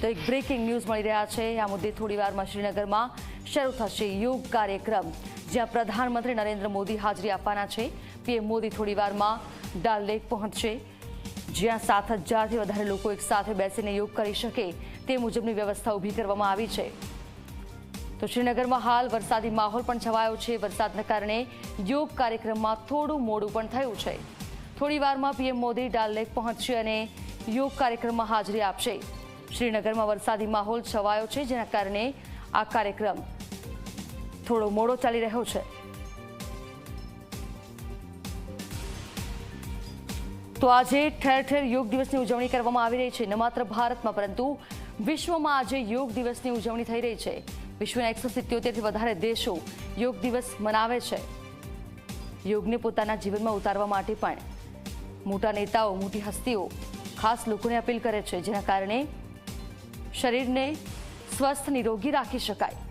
તો એક breaking news મળી રહ્યા છે. આ મુદ્દે થોડી વારમાં શ્રીનગરમાં શરૂ થશે યોગ કાર્યક્રમ, જ્યાં પ્રધાનમંત્રી નરેન્દ્ર મોદી હાજરી આપવાના છે. પીએમ મોદી થોડી વારમાં ડાલ લેક પહોંચશે, જ્યાં સાત હજારથી વધારે લોકો એક સાથે બેસીને યોગ કરી શકે તે મુજબની વ્યવસ્થા ઊભી કરવામાં આવી છે. તો શ્રીનગરમાં હાલ વરસાદી માહોલ પણ છવાયો છે. વરસાદના કારણે યોગ કાર્યક્રમમાં થોડું મોડું પણ થયું છે. થોડી વારમાં પીએમ મોદી ડાલ લેક પહોંચશે અને યોગ કાર્યક્રમમાં હાજરી આપશે. શ્રીનગરમાં વરસાદી માહોલ છવાયો છે, જેના કારણે આ કાર્યક્રમ થોડો મોડો ચાલી રહ્યો છે. તો આજે ઠેર ઠેર યોગ દિવસની ઉજવણી કરવામાં આવી રહી છે, ન માત્ર ભારતમાં, પરંતુ વિશ્વમાં આજે યોગ દિવસની ઉજવણી થઈ રહી છે. વિશ્વના એકસો સિત્યોતેરથી વધારે દેશો યોગ દિવસ મનાવે છે. યોગને પોતાના જીવનમાં ઉતારવા માટે પણ મોટા નેતાઓ, મોટી હસ્તીઓ ખાસ લોકોને અપીલ કરે છે, જેના કારણે શરીરને સ્વસ્થ નિરોગી રાખી શકાય.